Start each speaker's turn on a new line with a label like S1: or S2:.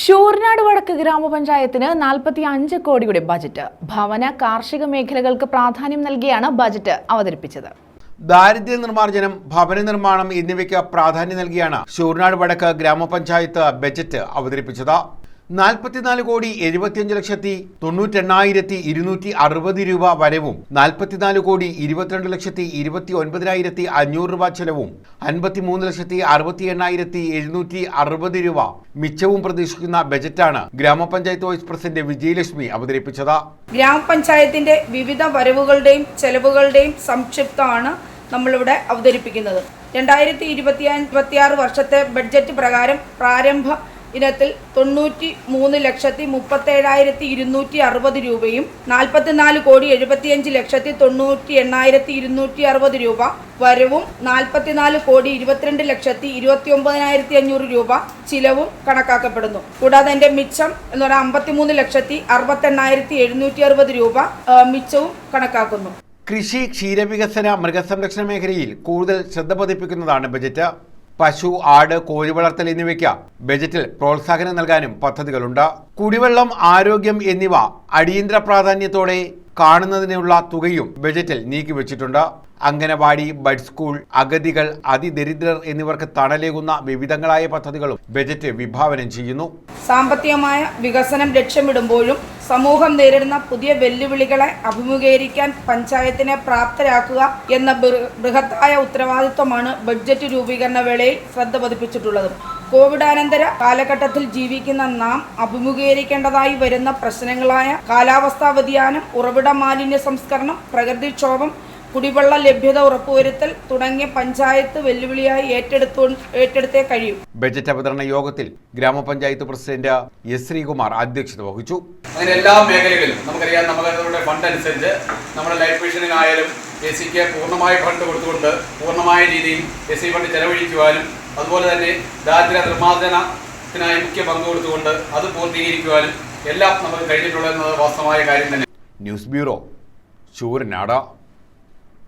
S1: ഷൂർനാട് വടക്ക് ഗ്രാമപഞ്ചായത്തിന് നാൽപ്പത്തി അഞ്ച് കോടിയുടെ ബജറ്റ്. ഭവന കാർഷിക മേഖലകൾക്ക് പ്രാധാന്യം നൽകിയാണ് ബജറ്റ് അവതരിപ്പിച്ചത്.
S2: ദാരിദ്ര്യ നിർമ്മാർജനം ഭവന നിർമ്മാണം എന്നിവയ്ക്ക് പ്രാധാന്യം നൽകിയാണ് ഷൂർനാട് വടക്ക് ഗ്രാമപഞ്ചായത്ത് ബജറ്റ് അവതരിപ്പിച്ചത്. നാൽപ്പത്തിനാല് കോടി എഴുപത്തിയഞ്ച് ലക്ഷത്തി തൊണ്ണൂറ്റെണ്ണായിരത്തി ഇരുന്നൂറ്റി അറുപത് രൂപ വരവും നാൽപ്പത്തിനാല് കോടി ഇരുപത്തിരണ്ട് ലക്ഷത്തി ഇരുപത്തി ഒൻപതിനായിരത്തി അഞ്ഞൂറ് രൂപ ചെലവും അൻപത്തിമൂന്ന് ലക്ഷത്തി അറുപത്തി എണ്ണായിരത്തി എഴുന്നൂറ്റി അറുപത് രൂപ മിച്ചവും പ്രതീക്ഷിക്കുന്ന ബജറ്റാണ് ഗ്രാമപഞ്ചായത്ത് വൈസ് പ്രസിഡന്റ് വിജയലക്ഷ്മി അവതരിപ്പിച്ചത്.
S3: ഗ്രാമപഞ്ചായത്തിന്റെ വിവിധ വരവുകളുടെയും ചെലവുകളുടെയും സംക്ഷിപ്തമാണ് നമ്മളിവിടെ അവതരിപ്പിക്കുന്നത്. രണ്ടായിരത്തി ഇരുപത്തി ഇരുപത്തിയാറ് വർഷത്തെ ബഡ്ജറ്റ് പ്രകാരം പ്രാരംഭ ഇനത്തിൽ തൊണ്ണൂറ്റി മൂന്ന് ലക്ഷത്തി മുപ്പത്തേഴായിരത്തി ഇരുന്നൂറ്റി അറുപത് രൂപയും നാൽപ്പത്തിനാല് കോടി എഴുപത്തിയഞ്ച് ലക്ഷത്തി തൊണ്ണൂറ്റി എണ്ണായിരത്തി ഇരുന്നൂറ്റി അറുപത് രൂപ വരവും നാൽപ്പത്തിനാല് കോടി ഇരുപത്തിരണ്ട് ലക്ഷത്തി ഇരുപത്തി ഒമ്പതിനായിരത്തി അഞ്ഞൂറ് രൂപ ചിലവും കണക്കാക്കപ്പെടുന്നു. കൂടാതെ എന്റെ മിച്ചം എന്ന് പറഞ്ഞാൽ അമ്പത്തിമൂന്ന് ലക്ഷത്തി അറുപത്തെണ്ണായിരത്തി എഴുന്നൂറ്റി അറുപത് രൂപ മിച്ചവും കണക്കാക്കുന്നു.
S2: കൃഷി ക്ഷീരവികസന മൃഗസംരക്ഷണ മേഖലയിൽ കൂടുതൽ ശ്രദ്ധ പതിപ്പിക്കുന്നതാണ് ബജറ്റ്. പശു ആട് കോഴി വളർത്തൽ എന്നിവയ്ക്ക് ബജറ്റിൽ പ്രോത്സാഹനം നൽകാനും പദ്ധതികളുണ്ട്. കുടിവെള്ളം ആരോഗ്യം എന്നിവ അടിയന്തര പ്രാധാന്യത്തോടെ കാണുന്നതിനുള്ള തുകയും ബജറ്റിൽ നീക്കിവെച്ചിട്ടുണ്ട് അംഗനവാടി ബഡ് സ്കൂൾ അഗതികൾ അതിദരിദ്രർ എന്നിവർക്ക് തണലേകുന്ന വിവിധങ്ങളായ പദ്ധതികളും ബജറ്റ് വിഭാവനം ചെയ്യുന്നു.
S3: സാമ്പത്തികമായ വികസനം ലക്ഷ്യമിടുമ്പോഴും സമൂഹം നേരിടുന്ന പുതിയ വെല്ലുവിളികളെ അഭിമുഖീകരിക്കാൻ പഞ്ചായത്തിനെ പ്രാപ്തരാക്കുക എന്ന ബൃഹത്തായ ഉത്തരവാദിത്വമാണ് ബഡ്ജറ്റ് രൂപീകരണ വേളയിൽ ശ്രദ്ധ പതിപ്പിച്ചിട്ടുള്ളത്. കോവിഡാനന്തര കാലഘട്ടത്തിൽ ജീവിക്കുന്ന നാം അഭിമുഖീകരിക്കേണ്ടതായി വരുന്ന പ്രശ്നങ്ങളായ കാലാവസ്ഥാ വ്യതിയാനം ഉറവിട മാലിന്യ സംസ്കരണം പ്രകൃതിക്ഷോഭം കുടിവെള്ള ലഭ്യത ഉറപ്പുവരുത്തൽ തുടങ്ങിയ പഞ്ചായത്ത് വെല്ലുവിളിയായി ഏറ്റെടുത്തു ഏറ്റെടുത്തേ കഴിയും.
S2: ബജറ്റ് അവതരണ യോഗത്തിൽ ഗ്രാമപഞ്ചായത്ത് പ്രസിഡന്റ് എസ് ശ്രീകുമാർ അധ്യക്ഷത വഹിച്ചു.
S4: അങ്ങനെ എല്ലാ മേഖലകളിലും നമുക്കറിയാം നമ്മുടെ ഫണ്ട് അനുസരിച്ച് നമ്മുടെ ലൈഫ് മിഷനിലായാലും എ സിക്ക് പൂർണമായ ഫണ്ട് കൊടുത്തുകൊണ്ട് പൂർണമായ രീതിയിൽ എ സി ഫണ്ട് ചെലവഴിക്കുവാനും അതുപോലെ തന്നെ ദാരിദ്ര്യ നിർമ്മാർജനത്തിനായി മുഖ്യ പങ്ക് കൊടുത്തുകൊണ്ട് അത് പൂർത്തീകരിക്കുവാനും എല്ലാം നമുക്ക് കഴിഞ്ഞിട്ടുള്ളത് വാസ്തവമായ കാര്യം തന്നെ.
S2: News bureau Chooranad.